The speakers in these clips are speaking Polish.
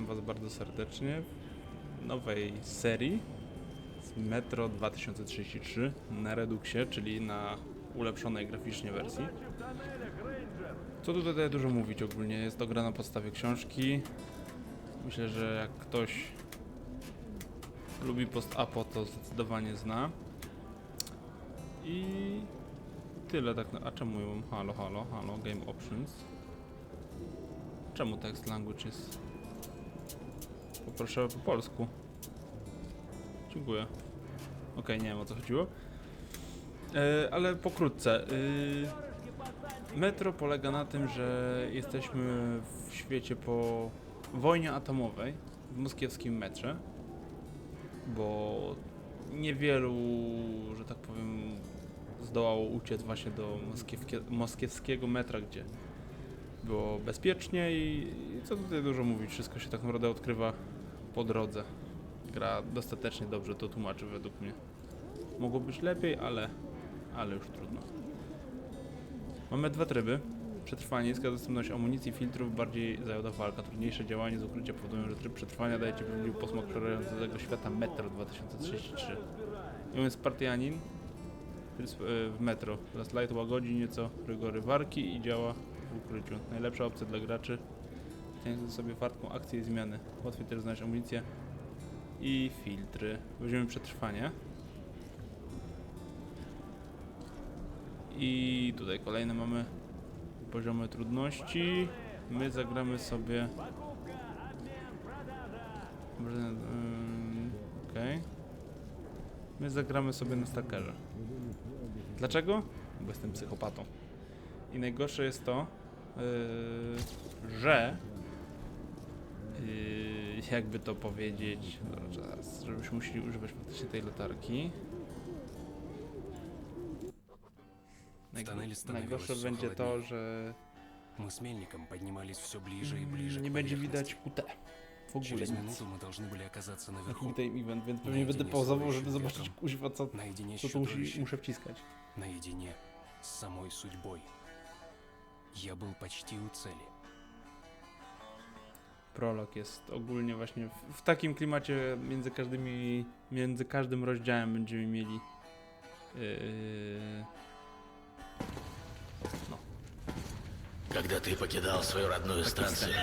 Witam Was bardzo serdecznie w nowej serii z Metro 2033 na Reduxie, czyli na ulepszonej graficznie wersji. Co tu tutaj dużo mówić ogólnie? Jest to gra na podstawie książki. Myślę, że jak ktoś lubi post-apo, to zdecydowanie zna. I tyle tak na... A czemu ją? Halo, halo, halo, game options. Czemu text language jest? Poproszę po polsku. Dziękuję. Okej, nie wiem o co chodziło. E, ale pokrótce. Y, metro polega na tym, że jesteśmy w świecie po wojnie atomowej w moskiewskim metrze. Bo niewielu, że tak powiem, zdołało uciec właśnie do moskiewskiego metra, gdzie było bezpiecznie i co tutaj dużo mówić, wszystko się tak naprawdę odkrywa po drodze. Gra dostatecznie dobrze to tłumaczy według mnie. Mogło być lepiej, ale, ale już trudno. Mamy dwa tryby. Przetrwanie, niska dostępność amunicji, filtrów, bardziej zajoda walka. Trudniejsze działanie z ukrycia powodują, że tryb przetrwania daje Ci wpływ posmakrającego świata Metro 2033. Mówiąc Spartianin tryb sp- e, w Metro. Teraz Light łagodzi nieco rygory warki i działa w ukryciu. Najlepsza opcja dla graczy. Tęsknię sobie wartką akcję i zmiany. Łatwiej też znaleźć amunicję i filtry. Weźmiemy przetrwanie. I tutaj kolejne mamy poziomy trudności. My zagramy sobie. Okej. My zagramy sobie na stakerze. Dlaczego? Bo jestem psychopatą. I najgorsze jest to, yy, że jakby to powiedzieć, dobra, czas, żebyśmy musieli używać faktycznie tej latarki. W тоннеле становилось Najgorsze всё będzie to, холоднее. że Мы с Мельником поднимались все ближе и ближе nie к będzie поверхности. widać QT. W ogóle Через nic. минуту мы должны были оказаться наверху, Jaki tutaj event, więc pewnie Najedzienie będę sobie pauzował, żeby się zobaczyć wiatrem. kuźwa co, наедине с co tu musi, чудовищем, muszę wciskać. наедине с самой судьбой. Я был почти у цели. Prolog jest ogólnie właśnie w, w takim klimacie między każdymi, między każdym rozdziałem będziemy mieli yy, Когда ты покидал свою родную станцию,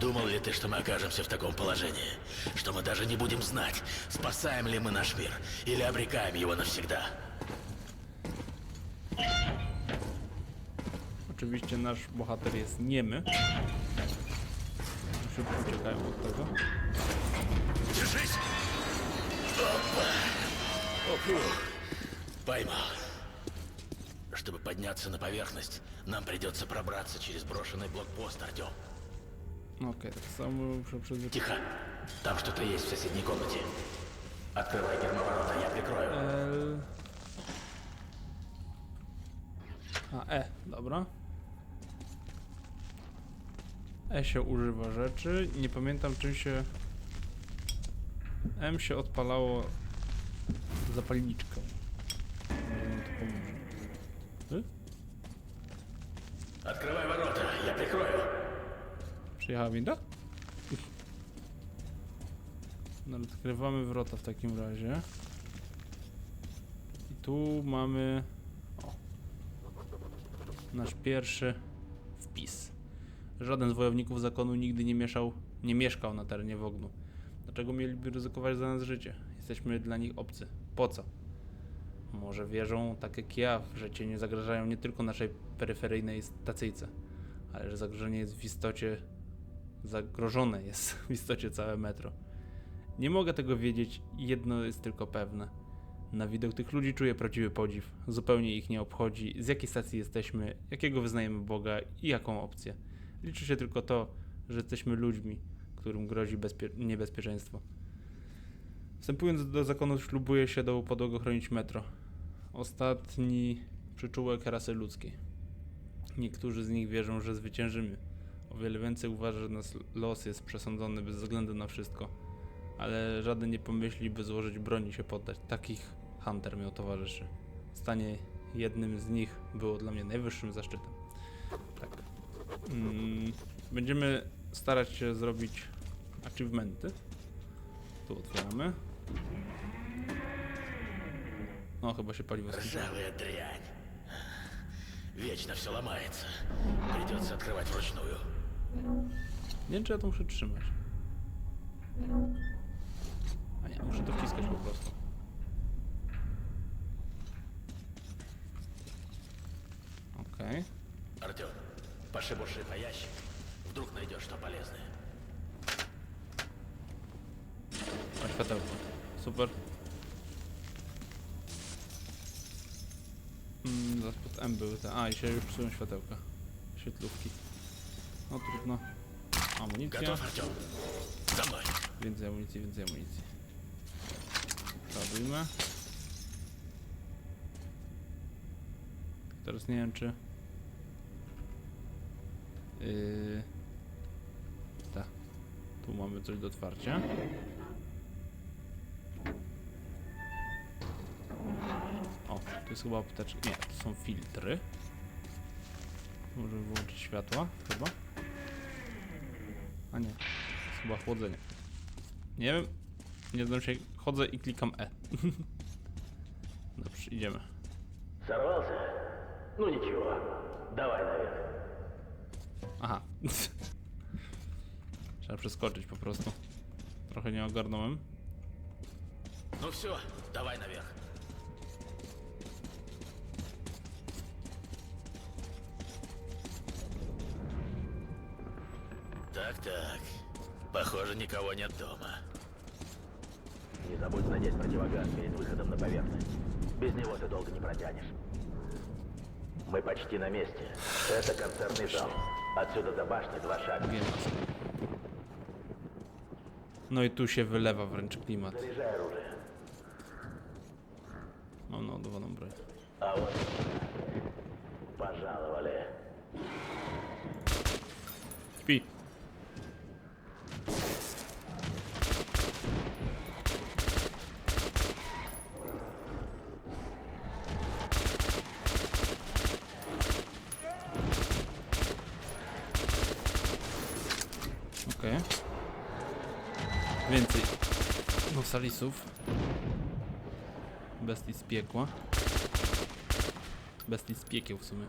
думал ли ты, что мы окажемся в таком положении? Что мы даже не будем знать, спасаем ли мы наш мир или обрекаем его навсегда? Oczywiście nasz bohater jest niemy. Szybko uciekają od tego. Держись! Опа! Фух, поймал. Чтобы подняться на поверхность, нам придется пробраться через брошенный блокпост, Артем. Okej, tak samo muszę przyzwyczaić. Тихо. Там что-то есть в соседней комнате. Открывай гермоворота, я прикрою. L. A, E, dobra. E się używa rzeczy. Nie pamiętam czym się... M się odpalało zapalniczką. Może nam to pomoże. Y? Открывай ворота, я прикрою. Przyjechała winda? No, odkrywamy wrota w takim razie. I tu mamy... O. Nasz pierwszy wpis. Żaden z wojowników zakonu nigdy nie mieszał, nie mieszkał na terenie Wognu. Dlaczego mieliby ryzykować za nas życie? Jesteśmy dla nich obcy. Po co? Może wierzą, tak jak ja, że cię nie zagrażają nie tylko naszej peryferyjnej stacyjce, ale że zagrożenie jest w istocie zagrożone jest w istocie całe metro. Nie mogę tego wiedzieć jedno jest tylko pewne. Na widok tych ludzi czuję prawdziwy podziw. Zupełnie ich nie obchodzi, z jakiej stacji jesteśmy, jakiego wyznajemy Boga i jaką opcję. Liczy się tylko to, że jesteśmy ludźmi, którym grozi bezpie- niebezpieczeństwo. Wstępując do zakonu, ślubuję się do upadłego chronić metro. Ostatni przyczółek rasy ludzkiej. Niektórzy z nich wierzą, że zwyciężymy. O wiele więcej uważa, że nasz los jest przesądzony bez względu na wszystko. Ale żaden nie pomyśli, by złożyć broń i się poddać. Takich Hunter miał towarzyszy. Stanie jednym z nich było dla mnie najwyższym zaszczytem. Tak. Mm, będziemy starać się zrobić achievementy. Tu otwieramy. No, chyba się paliwo skończyło. Ржавая дрянь. Вечно все ломается. Придется открывать вручную. Nie wiem, czy ja to muszę trzymać. A nie, muszę to wciskać po prostu. Okej. Артем, пошебурши по ящик. Вдруг найдешь что полезное. Okay. Światełko. Super. Mm, zaraz pod M były te. A, i się już psują światełka. Świetlówki. No trudno. Amunicja. Готов, Артем? За мной. Więcej amunicji, więcej amunicji. Ładujmy. Teraz nie wiem czy... Yy... Tak. Tu mamy coś do otwarcia. O, to jest chyba apteczka. Nie, to są filtry. Możemy wyłączyć światła, chyba. A nie, to jest chyba chłodzenie. Nie wiem. Nie znam się. Chodzę i klikam E. Dobrze, idziemy. Сорвался? Ну ничего. Давай наверх. Trzeba przeskoczyć po prostu. Trochę nie ogarnąłem. Ну все, давай наверх. Так-так. Похоже, никого нет дома. Не забудь надеть противогаз перед выходом на поверхность. Без него ты долго не протянешь. Мы почти на месте. Это концертный зал. Отсюда до башни два шага. Wiem. No i tu się wylewa wręcz klimat. Заряжай оружие. Mam naładowaną broń. А вот Okej. Więcej nosalisów. Bestii z piekła. Bestii z piekieł w sumie.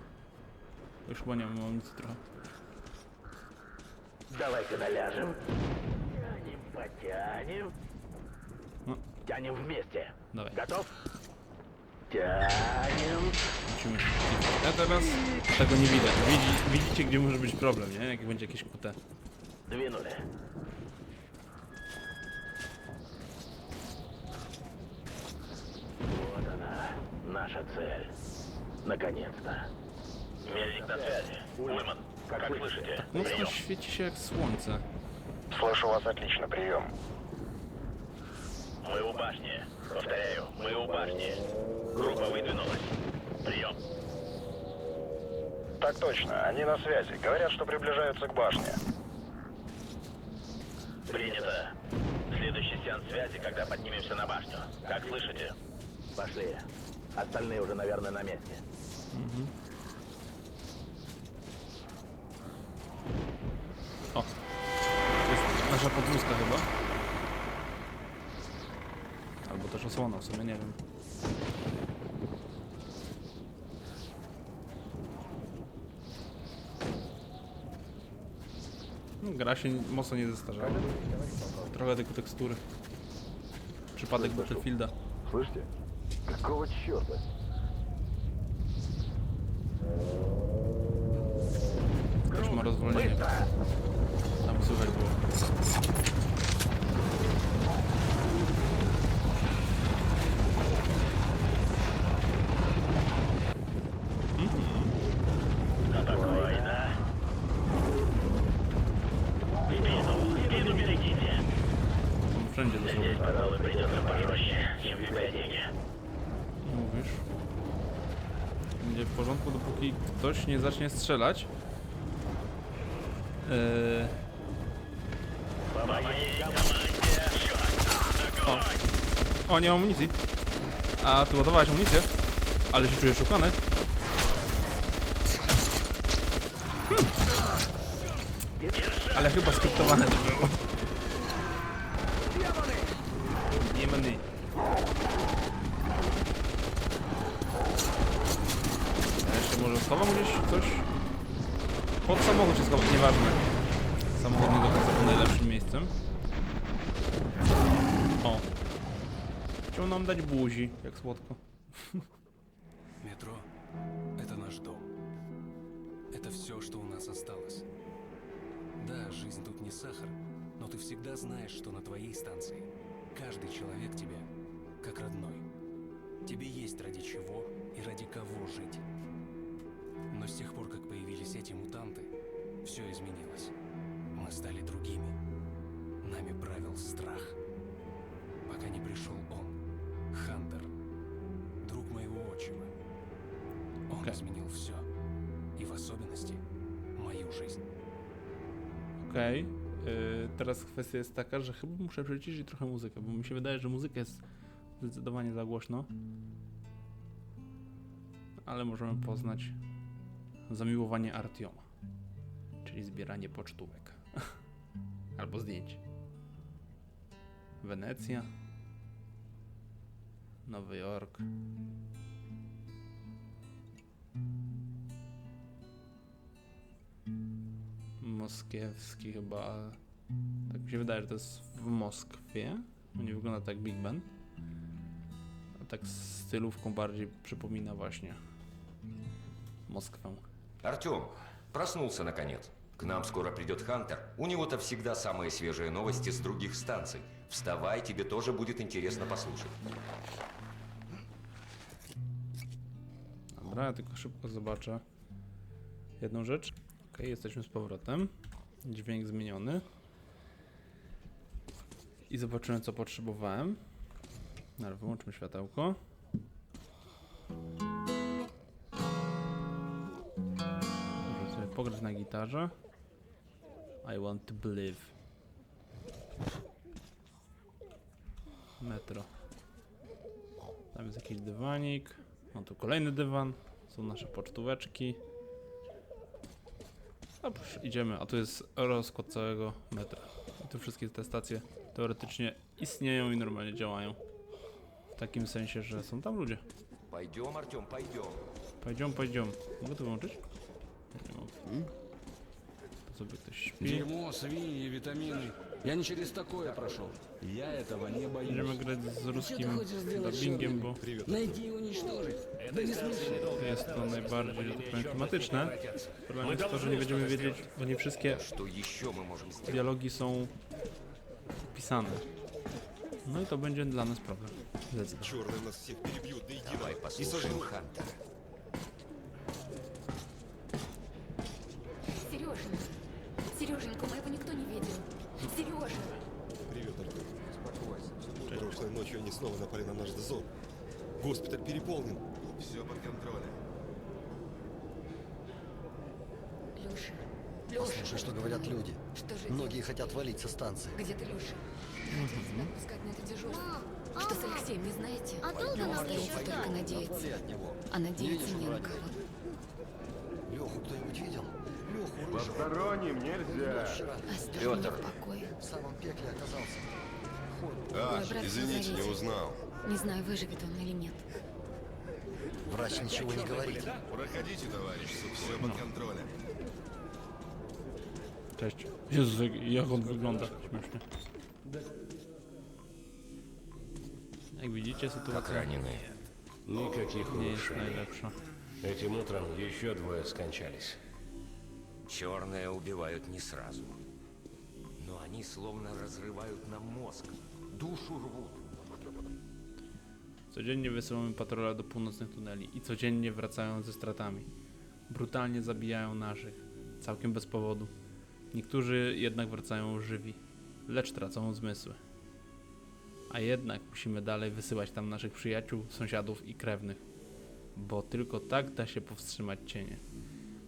Już chyba nie mam amunicji trochę. Давай-ка наляжем. Тянем, потянем. No, Тянем вместе. Давай. Готов? Тянем. musimy się wcisnąć. Ja teraz tego nie widać. Widzi, widzicie, gdzie może być problem, nie? Jak będzie jakieś QT. Двинули. Вот она, наша цель. Наконец-то. Мельник на связи. Ульман, как слышите? Mocno świeci się jak słońce. Слышу вас отлично, прием. Мы у башни. Повторяю, мы у башни. Группа выдвинулась. Прием. Так точно, они на связи. Говорят, что приближаются к башне. Принято. Следующий сеанс связи, когда поднимемся на башню. Как слышите? Пошли. Остальные уже, наверное, на месте. To jest nasza podwózka chyba. Albo też osłona, w sumie nie wiem. gra się mocno nie zestarzała. Trochę tylko tekstury. Przypadek Battlefielda. Слышите? Какого черта? Też ma rozwolnienie. Tam słychać było. w porządku, dopóki ktoś nie zacznie strzelać. Eee... O. o, nie mam amunicji. A, tu ładowałeś amunicję. Ale się czujesz szukany. Hm. Ale chyba skryptowane to było. Nam dać buzi, jak słodko. Метро — это наш дом. Это все, что у нас осталось. Да, жизнь тут не сахар, но ты всегда знаешь, что на твоей станции каждый человек тебе как родной. Тебе есть ради чего и ради кого жить. Но с тех пор, как появились эти мутанты, все изменилось. Мы стали другими. Нами правил страх. Пока не пришел он, Хантер, друг моего отчима. Он Окей. изменил все. И в особенности мою жизнь. Okej. Yy, teraz kwestia jest taka, że chyba muszę przyciszyć trochę muzykę, bo mi się wydaje, że muzyka jest zdecydowanie za głośno. Ale możemy poznać zamiłowanie Artioma, czyli zbieranie pocztówek albo zdjęć. Wenecja, Jork. Moskiewski chyba. Tak mi się wydaje, że to jest w Moskwie. Nie wygląda tak Big Ben. A tak stylówką bardziej przypomina właśnie Moskwę. Артем, проснулся наконец. К нам скоро придет Хантер. У него-то всегда самые свежие новости с других станций. Вставай, тебе тоже будет интересно послушать. Dobra, ja tylko szybko zobaczę jedną rzecz. Ok, jesteśmy z powrotem. Dźwięk zmieniony. I zobaczymy, co potrzebowałem. Ale wyłączmy światełko. Może sobie pograć na gitarze. I want to believe. metro. Tam jest jakiś dywanik. No tu kolejny dywan. Są nasze pocztóweczki. A idziemy, a tu jest rozkład całego metra. I tu wszystkie te stacje teoretycznie istnieją i normalnie działają. W takim sensie, że są tam ludzie. Pajdziom, Arciom, pajdziom. Pajdziom, pajdziom. Mogę to wyłączyć? Nie mogę. Hmm? To sobie ktoś śpi. Witaminy. Я не через такое прошел. Я этого не боюсь. Będziemy grać z Что ты ruskim хочешь сделать, dubbingiem, bo Найди и уничтожить. Да не смеши. jest to najbardziej, że tak powiem, klimatyczne. Problem jest to, że nie będziemy wiedzieć, bo nie wszystkie Что еще мы можем сделать? dialogi są pisane. No i to będzie dla nas problem. Zdecydowanie. Черные нас всех перебьют до единого. Давай И послушаем сожрут. Хантера. Прошлой ночью они снова напали на наш дозор. Госпиталь переполнен. Все под контролем. Леша. Леша. Слушай, что говорят люди. Что же Многие делать? хотят валить со станции. Где ты, Леша? Пускать на это дежурство. Что с Алексеем, не знаете? А долго Нам еще только надеяться. От него. А надеяться не на кого. Леху кто-нибудь видел? Леху. Посторонним нельзя. Оставь в покое. в самом пекле оказался. А, брат Извините, не узнал. Не знаю, выживет он или нет. Врач ничего не говорит. Проходите, товарищ, все под контролем. Cześć. Jezu, jak- jak on wygląda. Śmiesznie. Jak widzicie, Как sytuacja раненые. Никаких nie jest улучшений. najlepsza. Этим утром еще двое скончались. Черные убивают не сразу. Но они словно разрывают нам мозг. rwód. Codziennie wysyłamy patrole do północnych tuneli i codziennie wracają ze stratami. Brutalnie zabijają naszych, całkiem bez powodu. Niektórzy jednak wracają żywi, lecz tracą zmysły. A jednak musimy dalej wysyłać tam naszych przyjaciół, sąsiadów i krewnych, bo tylko tak da się powstrzymać cienie.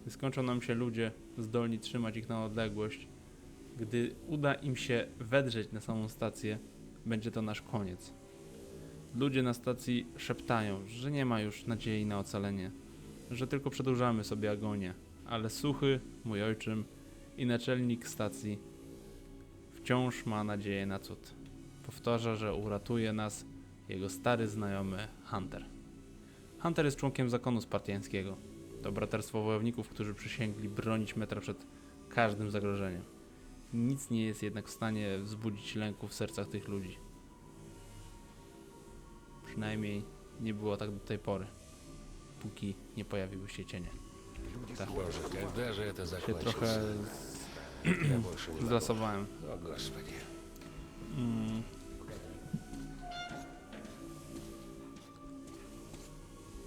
Gdy skończą nam się ludzie, zdolni trzymać ich na odległość, gdy uda im się wedrzeć na samą stację, będzie to nasz koniec. Ludzie na stacji szeptają, że nie ma już nadziei na ocalenie, że tylko przedłużamy sobie agonię, ale Suchy, mój ojczym i naczelnik stacji wciąż ma nadzieję na cud. Powtarza, że uratuje nas jego stary znajomy Hunter. Hunter jest członkiem zakonu spartiańskiego. To braterstwo wojowników, którzy przysięgli bronić metra przed każdym zagrożeniem Nic nie jest jednak w stanie wzbudzić lęku w sercach tych ludzi. Przynajmniej nie było tak do tej pory, póki nie pojawiły się cienie. Tak, Боже, когда же это się закончится? trochę Я больше не могу. zlasowałem. О, Господи. Mm.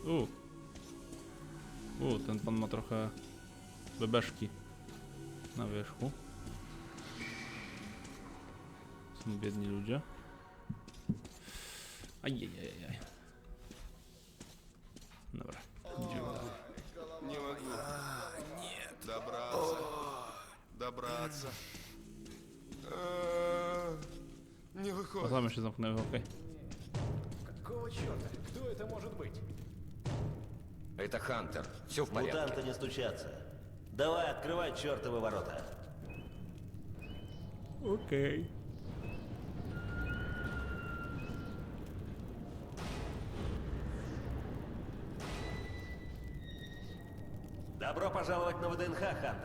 U. U, ten pan ma trochę bebeszki na wierzchu. Są biedni ludzie. Ajajajaj. Dobra, idziemy dalej. Не могу. нет. Добраться. Добраться. А, Не выходит. O, same się zamknęły, okej. Какого черта? Кто это может быть? Это Хантер. Все в порядке. Мутанты не стучатся. Давай, открывай чертовы ворота. Okej. Пожаловать на ВДНХ, Хантер.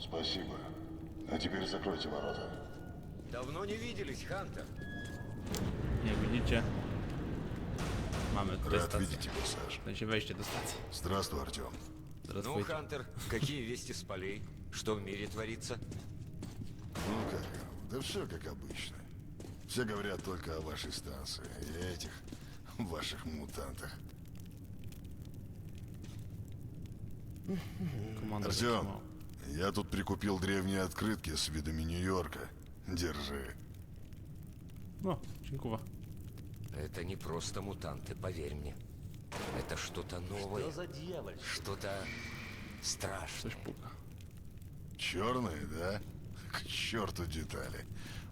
Спасибо. А теперь закройте ворота. Давно не виделись, Хантер. Widzicie, mamy tutaj Рад stację. видеть тебя, Саш. Wejście do stacji. Здравствуй, Артем. Ну, Здравствуйте. Хантер, какие вести с полей? Что в мире творится? Ну как? Да все как обычно. Все говорят только о вашей станции и этих ваших мутантах. Komanda Артем, я тут прикупил древние открытки с видами Нью-Йорка. Держи. No, dziękuję. Это не просто мутанты, поверь мне. Это что-то новое, Что за дьяволь? что-то страшное. Черные, да? К черту детали.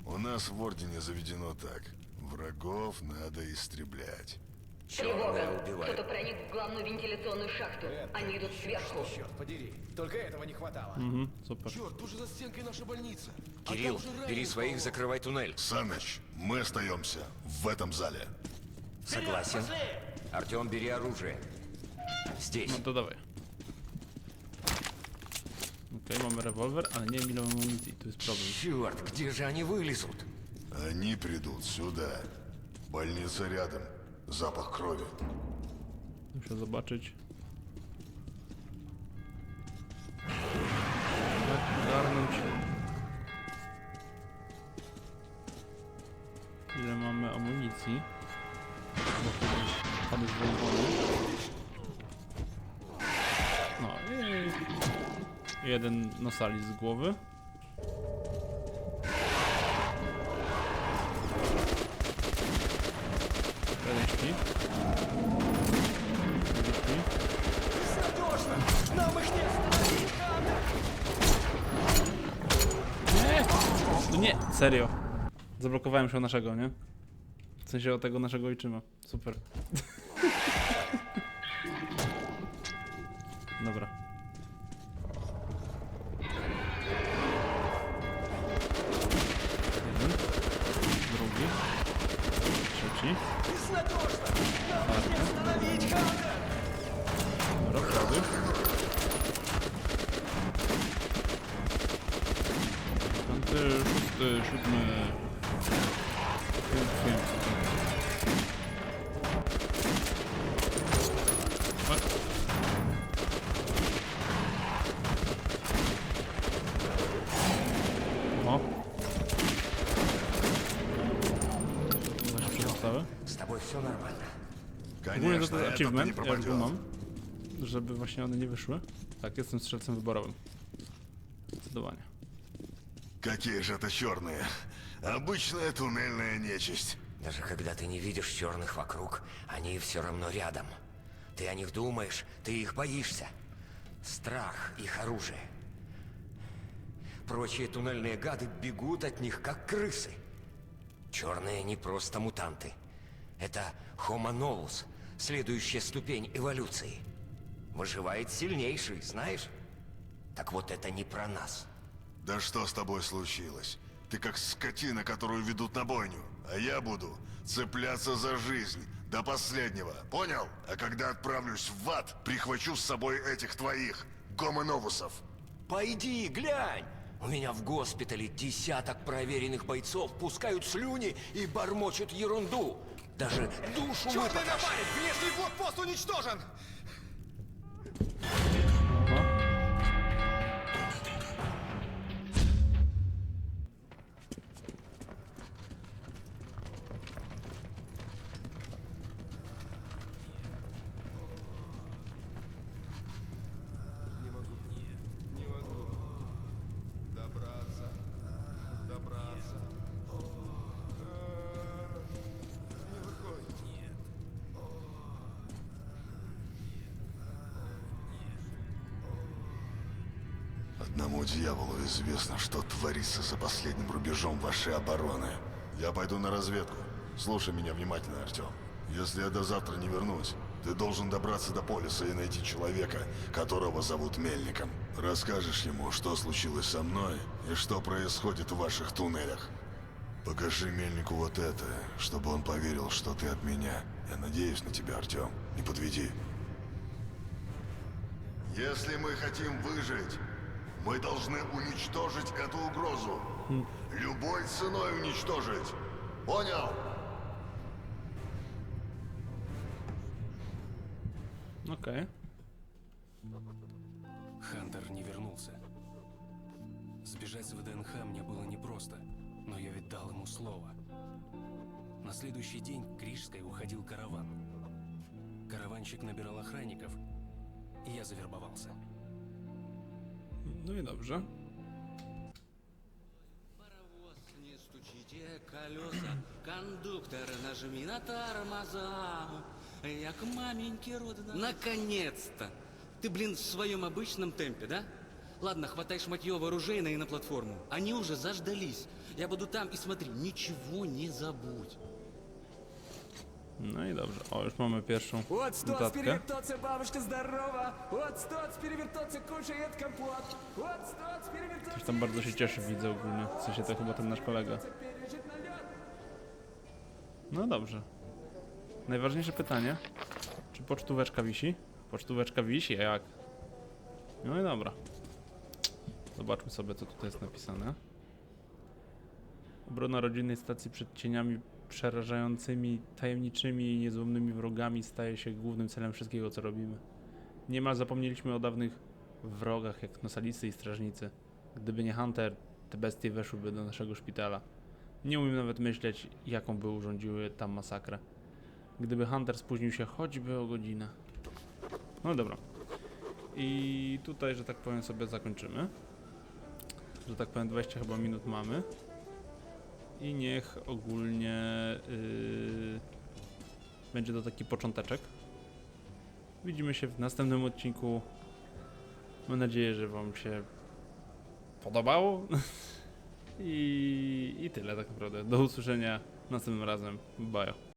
У нас в Ордене заведено так. Врагов надо истреблять. Черные Кто-то проник в главную вентиляционную шахту. Они идут сверху. Черт подери. Только этого не хватало. Mhm, super. Черт, тут же за стенкой наша больница. А Кирилл, же бери своих, закрывай туннель. Саныч, мы остаемся в этом зале. Согласен. Артем, бери оружие. Здесь. Dawaj. Okej, mamy rewolwer, ale nie wiem ile mamy amunicji, to jest problem. Черт, где же они вылезут? Они придут сюда. Больница рядом. Zapach krowy. Muszę zobaczyć. Jak ogarnąć. Ile mamy amunicji? Pady z No i jeden na sali z głowy. Serio. Zablokowałem się o naszego, nie? W sensie o tego naszego ojczyma. Super. Dobra. Все нормально. Ogólnie to Конечно, этот achievement, не ja już go mam, żeby właśnie one nie wyszły. Tak, jestem strzelcem wyborowym. Zdecydowanie. Какие же это черные? Обычная туннельная нечисть. Даже когда ты не видишь черных вокруг, они все равно рядом. Ты о них думаешь, ты их боишься. Страх — их оружие. Прочие туннельные гады бегут от них, как крысы. Черные не просто мутанты. Это Homo novus, следующая ступень эволюции. Выживает сильнейший, знаешь? Так вот это не про нас. Да что с тобой случилось? Ты как скотина, которую ведут на бойню. А я буду цепляться за жизнь до последнего, понял? А когда отправлюсь в ад, прихвачу с собой этих твоих, гомоновусов. Пойди, глянь! У меня в госпитале десяток проверенных бойцов пускают слюни и бормочут ерунду. Даже душу Черный выпотрошат. напарник! Внешний блокпост уничтожен! Одному дьяволу известно, что творится за последним рубежом вашей обороны. Я пойду на разведку. Слушай меня внимательно, Артем. Если я до завтра не вернусь, ты должен добраться до полиса и найти человека, которого зовут Мельником. Расскажешь ему, что случилось со мной и что происходит в ваших туннелях. Покажи Мельнику вот это, чтобы он поверил, что ты от меня. Я надеюсь на тебя, Артем. Не подведи. Если мы хотим выжить, мы должны уничтожить эту угрозу. Любой ценой уничтожить. Понял? Okej. Хантер не вернулся. Сбежать с ВДНХ мне было непросто, но я ведь дал ему слово. На следующий день к Рижской уходил караван. Караванщик набирал охранников, и я завербовался. No i dobrze. Не колеса, кондуктор, нажми на тормоза. Я к маменьке родина. Наконец-то! Ты, блин, в своем обычном темпе, да? Ладно, хватай шматье вооружейное и на платформу. Они уже заждались. Я буду там и смотри, ничего не забудь. No i dobrze. O, już mamy pierwszą Вот стоц, notatkę. перевертоться, бабушка здорова. Вот стоц, перевертоться, кушает компот. Вот стоц, перевертоться, Ktoś tam bardzo się cieszy, widzę ogólnie. W sensie to chyba ten nasz kolega. пережить налет. No dobrze. Najważniejsze pytanie. Czy pocztóweczka wisi? Pocztóweczka wisi, a jak? No i dobra. Zobaczmy sobie, co tutaj jest napisane. Obrona rodzinnej stacji przed cieniami przerażającymi, tajemniczymi i niezłomnymi wrogami staje się głównym celem wszystkiego, co robimy. Niemal zapomnieliśmy o dawnych wrogach, jak nosalicy i strażnicy. Gdyby nie Hunter, te bestie weszłyby do naszego szpitala. Nie umiem nawet myśleć, jaką by urządziły tam masakrę. Gdyby Hunter spóźnił się choćby o godzinę. No dobra. I tutaj, że tak powiem, sobie zakończymy. Że tak powiem, 20 chyba minut mamy. I niech ogólnie yy, będzie to taki począteczek. Widzimy się w następnym odcinku. Mam nadzieję, że Wam się podobało. I, I tyle tak naprawdę. Do usłyszenia następnym razem. Bye.